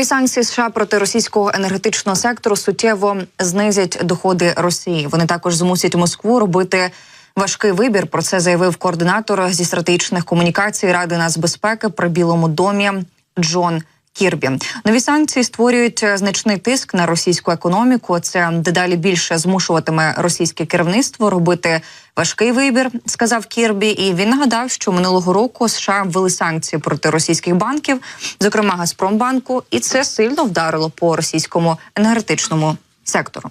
Нові санкції США проти російського енергетичного сектору суттєво знизять доходи Росії. Вони також змусять Москву робити важкий вибір. Про це заявив координатор зі стратегічних комунікацій Ради нацбезпеки при Білому домі Джон. Кірбі нові санкції створюють е, значний тиск на російську економіку. Це дедалі більше змушуватиме російське керівництво робити важкий вибір, сказав Кірбі. І він нагадав, що минулого року США ввели санкції проти російських банків, зокрема Газпромбанку, і це сильно вдарило по російському енергетичному сектору.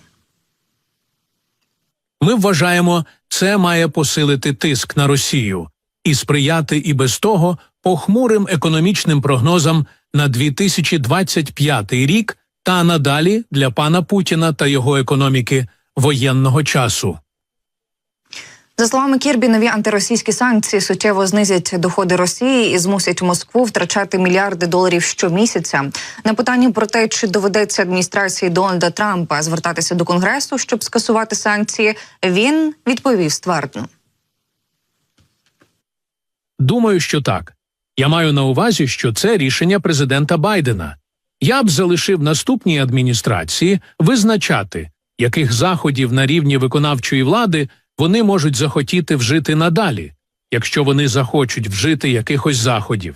Ми вважаємо, це має посилити тиск на Росію і сприяти і без того похмурим економічним прогнозам на 2025 рік та надалі для пана Путіна та його економіки воєнного часу. За словами Кірбі, нові антиросійські санкції суттєво знизять доходи Росії і змусять Москву втрачати мільярди доларів щомісяця. На питання про те, чи доведеться адміністрації Дональда Трампа звертатися до конгресу, щоб скасувати санкції, він відповів ствердно. Думаю, що так. Я маю на увазі, що це рішення президента Байдена. Я б залишив наступній адміністрації визначати, яких заходів на рівні виконавчої влади вони можуть захотіти вжити надалі, якщо вони захочуть вжити якихось заходів.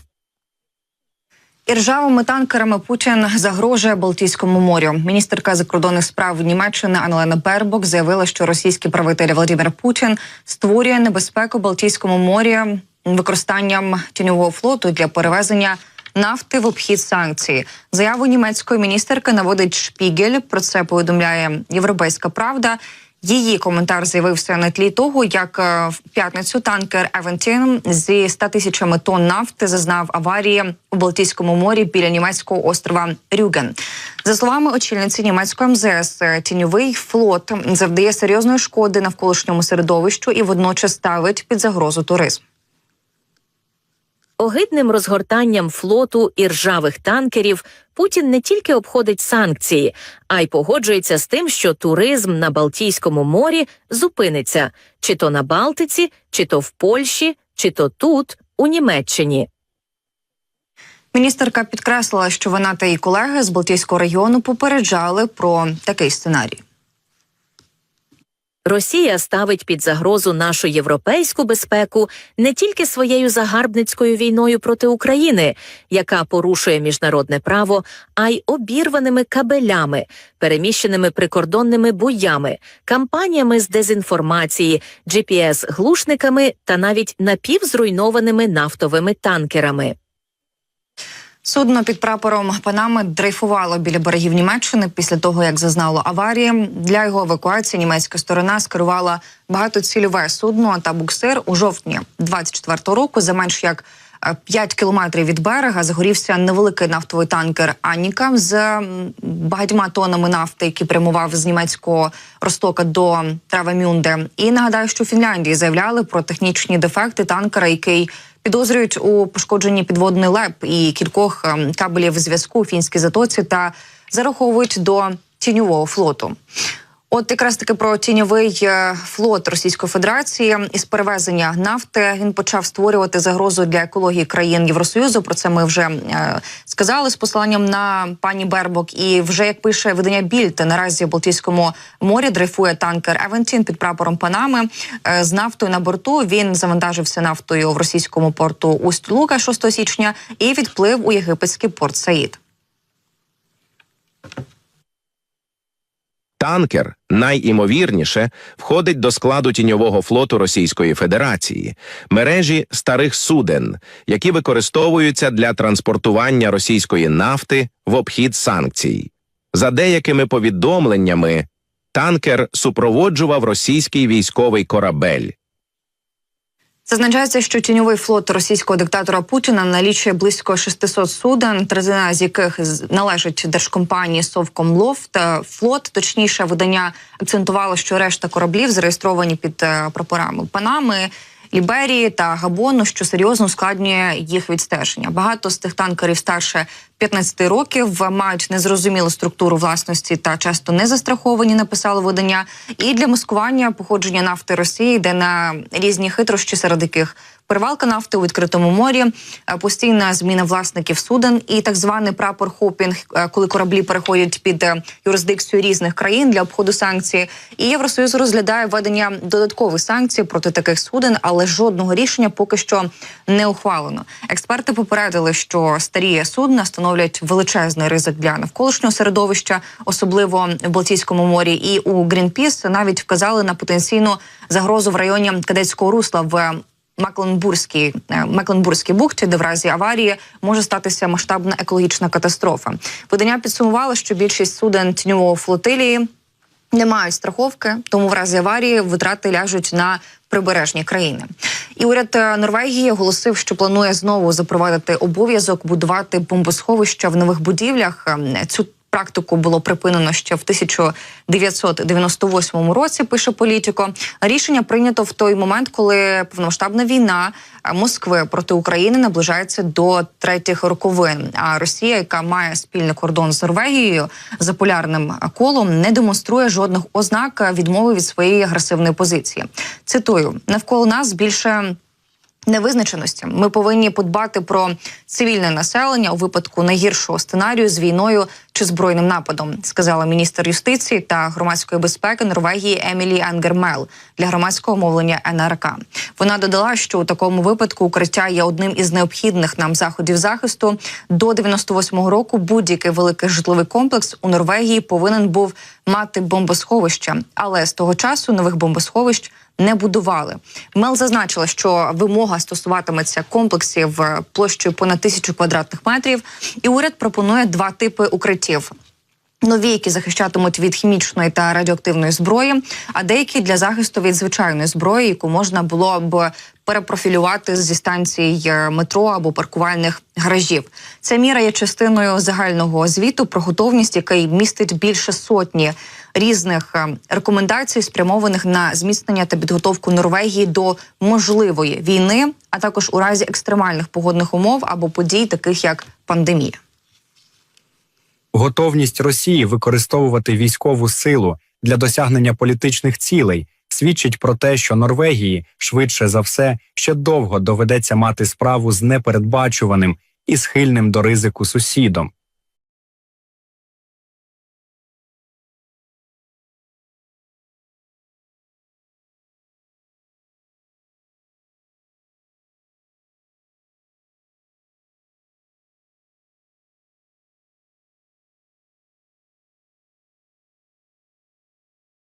І ржавими танкерами Путін загрожує Балтійському морю. Міністерка закордонних справ Німеччини Анлена Бербок заявила, що російський правитель Володимир Путін створює небезпеку Балтійському морі використанням тіньового флоту для перевезення нафти в обхід санкцій. Заяву німецької міністерки наводить Шпігель. Про це повідомляє Європейська Правда. Її коментар з'явився на тлі того, як е, в п'ятницю танкер Евентін зі 100 тисячами тонн нафти зазнав аварії у Балтійському морі біля німецького острова Рюген. За словами очільниці німецької МЗС, е, тіньовий флот завдає серйозної шкоди навколишньому середовищу і водночас ставить під загрозу туризм. Огидним розгортанням флоту і ржавих танкерів Путін не тільки обходить санкції, а й погоджується з тим, що туризм на Балтійському морі зупиниться чи то на Балтиці, чи то в Польщі, чи то тут, у Німеччині. Міністерка підкреслила, що вона та її колеги з Балтійського регіону попереджали про такий сценарій. Росія ставить під загрозу нашу європейську безпеку не тільки своєю загарбницькою війною проти України, яка порушує міжнародне право, а й обірваними кабелями, переміщеними прикордонними боями, кампаніями з дезінформації, GPS-глушниками та навіть напівзруйнованими нафтовими танкерами. Судно під прапором Панами дрейфувало біля берегів Німеччини після того, як зазнало аварії. Для його евакуації німецька сторона скерувала багатоцільове судно та буксир у жовтні 24-го року. За менш як 5 кілометрів від берега загорівся невеликий нафтовий танкер Аніка з багатьма тонами нафти, який прямував з німецького Ростока до Травамюнде. І нагадаю, що в Фінляндії заявляли про технічні дефекти танкера, який підозрюють у пошкодженні підводний леп і кількох ем, кабелів зв'язку у фінській затоці та зараховують до тіньового флоту. От якраз таки про тіньовий е, флот Російської Федерації із перевезення нафти він почав створювати загрозу для екології країн Євросоюзу. Про це ми вже е, сказали з посиланням на пані Бербок. І вже як пише видання Більд, наразі в Балтійському морі дрейфує танкер Евентін під прапором Панами е, з нафтою на борту. Він завантажився нафтою в російському порту Усть Лука 6 січня і відплив у єгипетський порт Саїд. Танкер найімовірніше входить до складу тіньового флоту Російської Федерації, мережі старих суден, які використовуються для транспортування російської нафти в обхід санкцій. За деякими повідомленнями, танкер супроводжував російський військовий корабель. Зазначається, що тіньовий флот російського диктатора Путіна налічує близько 600 суден, третина з яких належить держкомпанії Совкомлофт. Флот, точніше, видання акцентувало, що решта кораблів зареєстровані під е, прапорами Панами. Ліберії та Габону, що серйозно ускладнює їх відстеження. Багато з тих танкерів старше 15 років, мають незрозумілу структуру власності та часто не застраховані, написало видання. І для маскування походження нафти Росії йде на різні хитрощі, серед яких перевалка нафти у відкритому морі, е, постійна зміна власників суден і так званий прапор хопінг, е, коли кораблі переходять під е, юрисдикцію різних країн для обходу санкцій. І Євросоюз розглядає введення додаткових санкцій проти таких суден, але жодного рішення поки що не ухвалено. Експерти попередили, що старі судна становлять величезний ризик для навколишнього середовища, особливо в Балтійському морі. І у Грінпіс навіть вказали на потенційну загрозу в районі Кадетського русла в Мекленбурзькій е, Мекленбурзькій бухті, де в разі аварії може статися масштабна екологічна катастрофа. Видання підсумувало, що більшість суден тіньового флотилії не мають страховки, тому в разі аварії витрати ляжуть на прибережні країни. І уряд е, Норвегії оголосив, що планує знову запровадити обов'язок будувати бомбосховища в нових будівлях. Ем, Цю практику було припинено ще в 1998 році. Пише політико. Рішення прийнято в той момент, коли повномасштабна війна Москви проти України наближається до третіх роковин. А Росія, яка має спільний кордон з Норвегією за полярним колом, не демонструє жодних ознак відмови від своєї агресивної позиції. Цитую навколо нас більше невизначеності. Ми повинні подбати про цивільне населення у випадку найгіршого сценарію з війною чи збройним нападом, сказала міністр юстиції та громадської безпеки Норвегії Емілі Ангермел для громадського мовлення НРК. Вона додала, що у такому випадку укриття є одним із необхідних нам заходів захисту. До 98-го року будь-який великий житловий комплекс у Норвегії повинен був мати бомбосховище, але з того часу нових бомбосховищ не будували. Мел зазначила, що вимога стосуватиметься комплексів е, площею понад тисячу квадратних метрів, і уряд пропонує два типи укриттів. Нові, які захищатимуть від хімічної та радіоактивної зброї, а деякі для захисту від звичайної зброї, яку можна було б перепрофілювати зі станцій е, метро або паркувальних гаражів. Ця міра є частиною загального звіту про готовність, який містить більше сотні різних е, рекомендацій, спрямованих на зміцнення та підготовку Норвегії до можливої війни, а також у разі екстремальних погодних умов або подій, таких як пандемія. Готовність Росії використовувати військову силу для досягнення політичних цілей свідчить про те, що Норвегії швидше за все ще довго доведеться мати справу з непередбачуваним і схильним до ризику сусідом.